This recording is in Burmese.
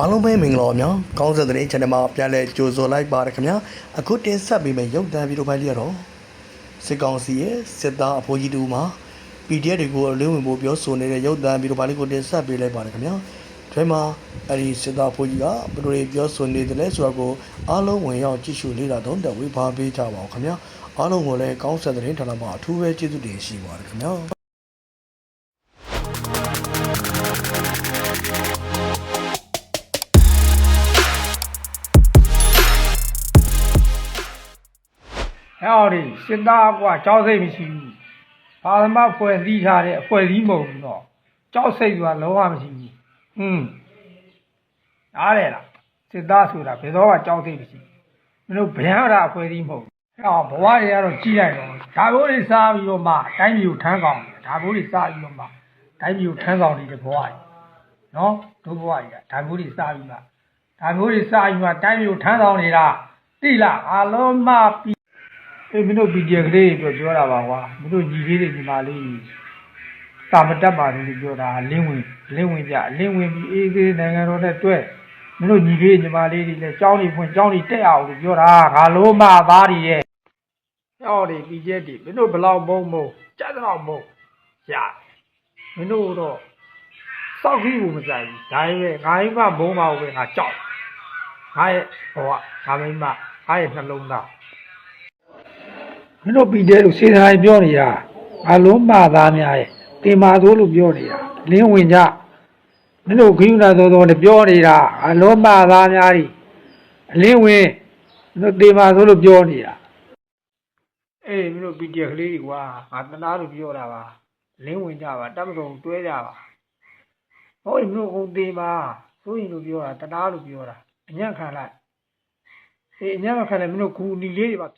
အားလုံးပဲမင်္ဂလာပါများကောင်းစင်တဲ့ channel မှာပြန်လဲကြိုဆိုလိုက်ပါရခင်ဗျာအခုတင်ဆက်ပေးမယ့်ရုပ်သံဗီဒီယိုဖိုင်လေးကတော့စစ်ကောင်စီရဲ့စစ်သားအဖိုးကြီးတူမှာ PDF တွေကိုအလင်းဝင်ဖို့ပြောဆိုနေတဲ့ရုပ်သံဗီဒီယိုဖိုင်လေးကိုတင်ဆက်ပေးလိုက်ပါရခင်ဗျာဒီမှာအဲ့ဒီစစ်သားအဖိုးကြီးကဘယ်လိုတွေပြောဆိုနေတယ်လဲဆိုတာကိုအားလုံးဝင်ရောက်ကြည့်ရှုလေ့လာသုံးသပ်ဝေဖန်ပေးကြပါအောင်ခင်ဗျာအားလုံးကိုလည်းကောင်းစင်တဲ့ဌာနမှာအထူးပဲကျေးဇူးတင်ရှိပါတယ်ခင်ဗျာ ဟဲ့အော်ဒီစစ်သားကွာကြောက်စိတ်မရှိဘူးဘာမှဖွဲ့စည်းထားတဲ့အဖွဲ့စည်းမဟုတ်ဘူးတော့ကြောက်စိတ်ကလုံးဝမရှိဘူးဟွန်းအားရလားစစ်သားဆိုတာဘယ်တော့မှကြောက်စိတ်မရှိဘူးမင်းတို့ဗျံရအဖွဲ့စည်းမဟုတ်ဘူးဟဲ့အော်ဘဝတွေကတော့ကြီးလိုက်တော့ဒါဘိုးတွေစားပြီးတော့မှတိုင်းပြည်ကိုထမ်းဆောင်တယ်ဒါဘိုးတွေစားပြီးတော့မှတိုင်းပြည်ကိုထမ်းဆောင်နေတဲ့ဘဝတွေနော်တို့ဘဝတွေကဒါဘိုးတွေစားပြီးမှဒါဘိုးတွေစားပြီးမှတိုင်းပြည်ကိုထမ်းဆောင်နေတာတိလားအလုံးမပြီး အေးမင်းတို့ BJ ကလေးပြောပြောတာပါကွာမင်းတို့ညီလေးတွေညီမလေးတာမတက်ပါဘူးလို့ပြောတာလင်းဝင်လင်းဝင်ကြလင်းဝင်ပြီးအေးသေးနိုင်ငံတော်နဲ့တွဲမင်းတို့ညီလေးညီမလေးတွေလည်းကြောင်းနေဖွင့်ကြောင်းနေတက်အောင်လို့ပြောတာငါလုံးမသားတွေရဲ့ဟောဒီ BJ တွေမင်းတို့ဘလောက်မုံမုံကြက်တော့မုံရမင်းတို့တော့စောက်ကြီးကိုမဆိုင်ဘူးဒါပေမဲ့ငါ့မဘုံပါဘူးပဲငါကြောက်ငါရဲ့ဟောငါမိမငါရဲ့နှလုံးသား မင်းတို့ပြီးတယ်လို့စေတနာကြီးပြောနေတာအလုံးမသားများရဲ့တင်မာသိုးလို့ပြောနေတာလင်းဝင်ကြမင်းတို့ခရုဏာသောသောနဲ့ပြောနေတာအလုံးမသားများကြီးအလင်းဝင်မင်းတို့တင်မာသိုးလို့ပြောနေတာအေးမင်းတို့ပြီးတယ်ကလေးတွေကွာငါတနာလို့ပြောတာပါလင်းဝင်ကြပါတတ်မစုံတွဲကြပါဟောဒီမင်းတို့ကုန်တင်ပါဆိုရင်လို့ပြောတာတနာလို့ပြောတာအညံ့ခံလိုက်အေးအညံ့မခံလိုက်မင်းတို့ကူနီလေးတွေပါ